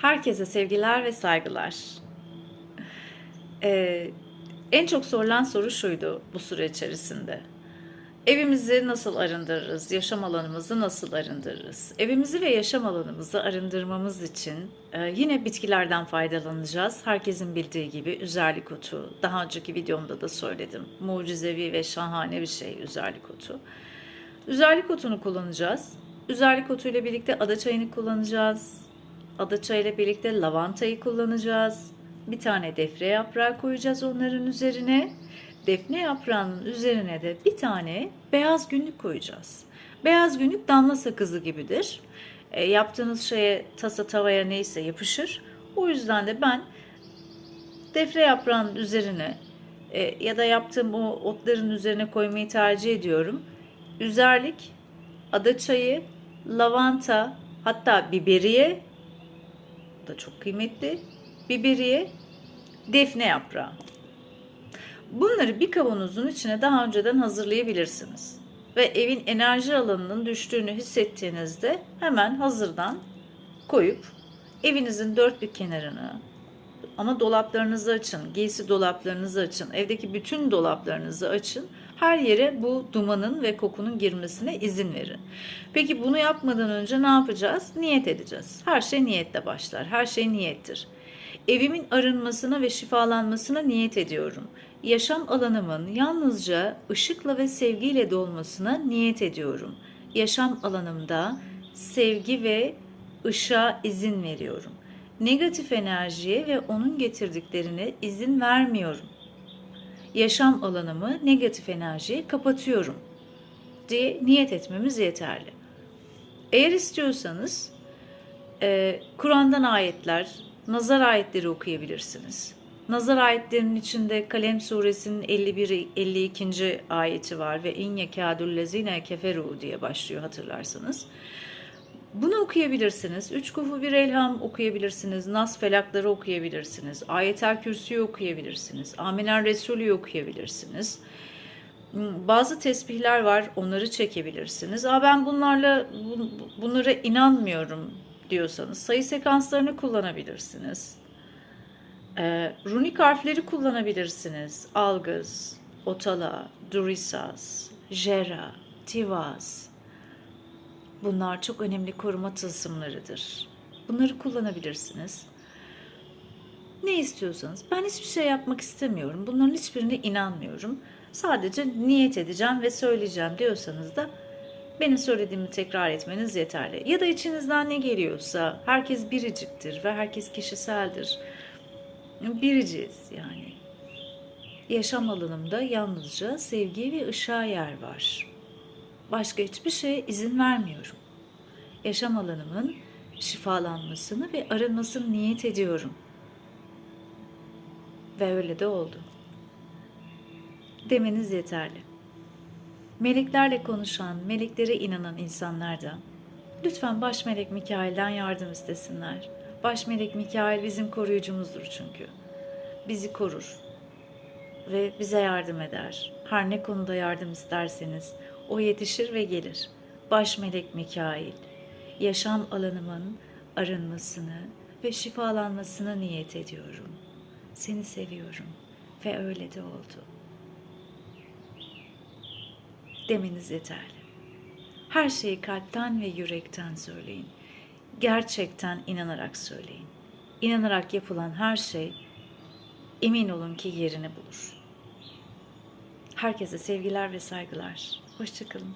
Herkese sevgiler ve saygılar. Ee, en çok sorulan soru şuydu bu süre içerisinde. Evimizi nasıl arındırırız? Yaşam alanımızı nasıl arındırırız? Evimizi ve yaşam alanımızı arındırmamız için e, yine bitkilerden faydalanacağız. Herkesin bildiği gibi üzerlik otu. Daha önceki videomda da söyledim. Mucizevi ve şahane bir şey üzerlik otu. Üzerlik otunu kullanacağız. Üzerlik otu ile birlikte ada çayını kullanacağız. Ada çayı ile birlikte lavantayı kullanacağız. Bir tane defne yaprağı koyacağız onların üzerine. Defne yaprağının üzerine de bir tane beyaz günlük koyacağız. Beyaz günlük damla sakızı gibidir. E, yaptığınız şeye tasa tavaya neyse yapışır. O yüzden de ben defne yaprağının üzerine e, ya da yaptığım o otların üzerine koymayı tercih ediyorum. Üzerlik, ada çayı, lavanta, hatta biberiye da çok kıymetli. Biberiye, defne yaprağı. Bunları bir kavanozun içine daha önceden hazırlayabilirsiniz. Ve evin enerji alanının düştüğünü hissettiğinizde hemen hazırdan koyup evinizin dört bir kenarını ama dolaplarınızı açın, giysi dolaplarınızı açın, evdeki bütün dolaplarınızı açın. Her yere bu dumanın ve kokunun girmesine izin verin. Peki bunu yapmadan önce ne yapacağız? Niyet edeceğiz. Her şey niyetle başlar. Her şey niyettir. Evimin arınmasına ve şifalanmasına niyet ediyorum. Yaşam alanımın yalnızca ışıkla ve sevgiyle dolmasına niyet ediyorum. Yaşam alanımda sevgi ve ışığa izin veriyorum. Negatif enerjiye ve onun getirdiklerine izin vermiyorum. Yaşam alanımı negatif enerjiye kapatıyorum diye niyet etmemiz yeterli. Eğer istiyorsanız e, Kur'an'dan ayetler, nazar ayetleri okuyabilirsiniz. Nazar ayetlerinin içinde Kalem suresinin 51-52. ayeti var ve in yekâdullezine keferu diye başlıyor hatırlarsanız. Okuyabilirsiniz. Üç kufu bir elham okuyabilirsiniz. Nas felakları okuyabilirsiniz. Ayetel kürsüyü okuyabilirsiniz. Aminen Resulü okuyabilirsiniz. Bazı tesbihler var onları çekebilirsiniz. Aa ben bunlarla bunlara inanmıyorum diyorsanız sayı sekanslarını kullanabilirsiniz. Ee, runik harfleri kullanabilirsiniz. Algız, Otala, Durisas, Jera, Tivaz. Bunlar çok önemli koruma tılsımlarıdır. Bunları kullanabilirsiniz. Ne istiyorsanız. Ben hiçbir şey yapmak istemiyorum. Bunların hiçbirine inanmıyorum. Sadece niyet edeceğim ve söyleyeceğim diyorsanız da benim söylediğimi tekrar etmeniz yeterli. Ya da içinizden ne geliyorsa herkes biriciktir ve herkes kişiseldir. Biriciyiz yani. Yaşam alanımda yalnızca sevgi ve ışığa yer var. Başka hiçbir şeye izin vermiyorum. Yaşam alanımın şifalanmasını ve arınmasını niyet ediyorum. Ve öyle de oldu. Demeniz yeterli. Meleklerle konuşan, meleklere inanan insanlar da lütfen baş melek Mikail'den yardım istesinler. Baş melek Mikail bizim koruyucumuzdur çünkü. Bizi korur ve bize yardım eder. Her ne konuda yardım isterseniz o yetişir ve gelir. Baş melek Mikail, yaşam alanımın arınmasını ve şifalanmasını niyet ediyorum. Seni seviyorum ve öyle de oldu. Demeniz yeterli. Her şeyi kalpten ve yürekten söyleyin. Gerçekten inanarak söyleyin. İnanarak yapılan her şey emin olun ki yerini bulur. Herkese sevgiler ve saygılar. Hoşçakalın.